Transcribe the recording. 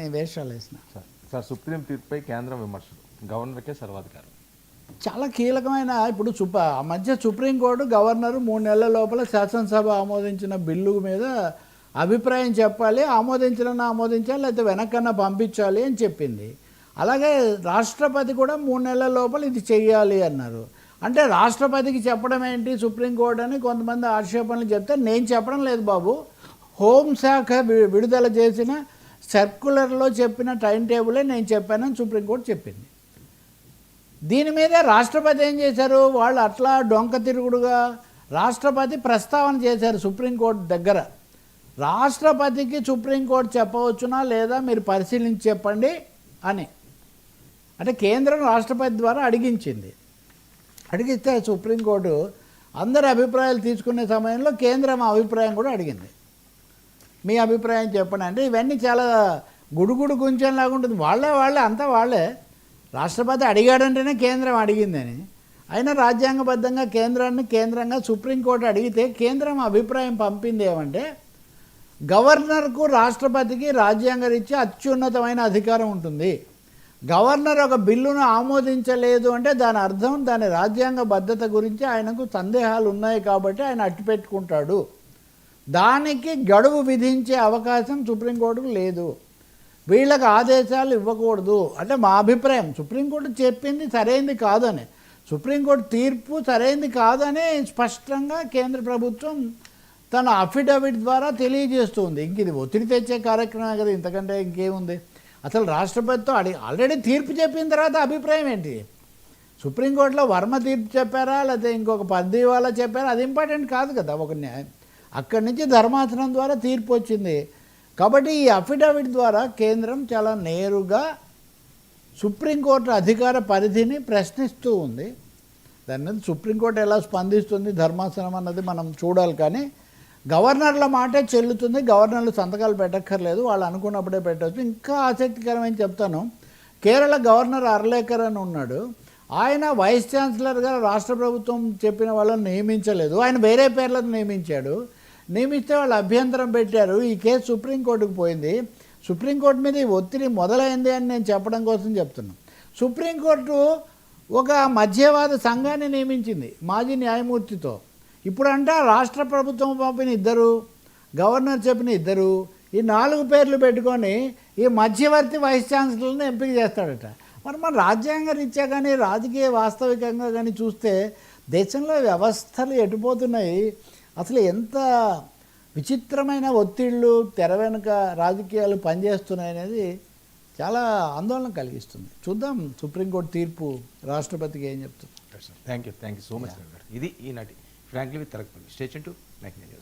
ఏమి వేషాలు వేసిన. సార్ సార్ సుప్రీం తీర్పుపై కేంద్రం విమర్శలు. గవర్నర్కే సర్వాధికారం. చాలా కీలకమైన ఇప్పుడు సుప ఆ మధ్య సుప్రీంకోర్టు గవర్నర్ మూడు నెలల లోపల శాసనసభ ఆమోదించిన బిల్లు మీద అభిప్రాయం చెప్పాలి ఆమోదించాలన్నా ఆమోదించాలి లేకపోతే వెనకన్నా పంపించాలి అని చెప్పింది. అలాగే రాష్ట్రపతి కూడా మూడు నెలల లోపల ఇది చెయ్యాలి అన్నారు. అంటే రాష్ట్రపతికి చెప్పడం ఏంటి సుప్రీంకోర్టు అని కొంతమంది ఆక్షేపణలు చెప్తే నేను చెప్పడం లేదు బాబు. హోంశాఖ విడుదల చేసిన సర్కులర్లో చెప్పిన టైం టేబులే నేను చెప్పానని సుప్రీంకోర్టు చెప్పింది. దీని మీద రాష్ట్రపతి ఏం చేశారు? వాళ్ళు అట్లా డొంక తిరుగుడుగా రాష్ట్రపతి ప్రస్తావన చేశారు సుప్రీంకోర్టు దగ్గర. రాష్ట్రపతికి సుప్రీంకోర్టు చెప్పవచ్చునా లేదా మీరు పరిశీలించి చెప్పండి అని. అంటే కేంద్రం రాష్ట్రపతి ద్వారా అడిగించింది. అడిగితే సుప్రీంకోర్టు అందరి అభిప్రాయాలు తీసుకునే సమయంలో కేంద్రం అభిప్రాయం కూడా అడిగింది. మీ అభిప్రాయం చెప్పండి. అంటే ఇవన్నీ చాలా గుడుగుడు గుంచెంలాగా ఉంటుంది. వాళ్ళే వాళ్ళే అంతా వాళ్ళే. రాష్ట్రపతి అడిగాడంటేనే కేంద్రం అడిగిందని. అయినా రాజ్యాంగబద్ధంగా కేంద్రాన్ని కేంద్రంగా సుప్రీంకోర్టు అడిగితే కేంద్రం అభిప్రాయం పంపింది ఏమంటే గవర్నర్కు రాష్ట్రపతికి రాజ్యాంగరీత్యా అత్యున్నతమైన అధికారం ఉంటుంది. గవర్నర్ ఒక బిల్లును ఆమోదించలేదు అంటే దాని అర్థం దాని రాజ్యాంగ భద్రత గురించి ఆయనకు సందేహాలు ఉన్నాయి కాబట్టి ఆయన అట్టిపెట్టుకుంటాడు. దానికి గడువు విధించే అవకాశం సుప్రీంకోర్టుకు లేదు. వీళ్ళకి ఆదేశాలు ఇవ్వకూడదు. అంటే మా అభిప్రాయం. సుప్రీంకోర్టు చెప్పింది సరైంది కాదని సుప్రీంకోర్టు తీర్పు సరైంది కాదని స్పష్టంగా కేంద్ర ప్రభుత్వం తన అఫిడవిట్ ద్వారా తెలియజేస్తుంది. ఇంక ఇది ఒత్తిడి తెచ్చే కార్యక్రమం కదా ఇంతకంటే ఇంకేముంది? అసలు రాష్ట్రపతితో అడిగి ఆల్రెడీ తీర్పు చెప్పిన తర్వాత అభిప్రాయం ఏంటి? సుప్రీంకోర్టులో వర్మ తీర్పు చెప్పారా? లేకపోతే ఇంకొక పద్ధతి వాళ్ళ చెప్పారా? అది ఇంపార్టెంట్ కాదు కదా ఒక న్యాయం. అక్కడి నుంచి ధర్మాసనం ద్వారా తీర్పు వచ్చింది. కాబట్టి ఈ అఫిడవిట్ ద్వారా కేంద్రం చాలా నేరుగా సుప్రీంకోర్టు అధికార పరిధిని ప్రశ్నిస్తూ ఉంది. దాని మీద సుప్రీంకోర్టు ఎలా స్పందిస్తుంది ధర్మాసనం అన్నది మనం చూడాలి కానీ గవర్నర్ల మాటే చెల్లుతుంది. గవర్నర్లు సంతకాలు పెట్టక్కర్లేదు. వాళ్ళు అనుకున్నప్పుడే పెట్టవచ్చు. ఇంకా ఆసక్తికరమైన చెప్తాను. కేరళ గవర్నర్ అర్లేకర్ అని ఉన్నాడు. ఆయన వైస్ ఛాన్సలర్గా రాష్ట్ర ప్రభుత్వం చెప్పిన వాళ్ళని నియమించలేదు. ఆయన వేరే పేర్లను నియమించాడు. నియమిస్తే వాళ్ళు అభ్యంతరం పెట్టారు. ఈ కేసు సుప్రీంకోర్టుకు పోయింది. సుప్రీంకోర్టు మీద ఈ ఒత్తిడి మొదలైంది అని నేను చెప్పడం కోసం చెప్తున్నాను సుప్రీంకోర్టు ఒక మధ్యవాద సంఘాన్ని నియమించింది మాజీ న్యాయమూర్తితో. ఇప్పుడంట రాష్ట్ర ప్రభుత్వం పంపిన ఇద్దరు గవర్నర్ చెప్పిన ఇద్దరు ఈ నాలుగు పేర్లు పెట్టుకొని ఈ మధ్యవర్తి వైస్ ఛాన్సలర్ని ఎంపిక చేస్తాడట. మరి మన రాజ్యాంగ రీత్యా కానీ రాజకీయ వాస్తవికంగా కానీ చూస్తే దేశంలో వ్యవస్థలు ఎటుపోతున్నాయి? అసలు ఎంత విచిత్రమైన ఒత్తిళ్ళు తెర వెనుక రాజకీయాలు పనిచేస్తున్నాయి అనేది చాలా ఆందోళన కలిగిస్తుంది. చూద్దాం సుప్రీంకోర్టు తీర్పు రాష్ట్రపతికి ఏం చెప్తుంది. Thank you thank you so much ఇది ఈనాటి ఫ్రాంక్లీ విత్ తరగతి స్టేషన్ టు నెక్ న్యూస్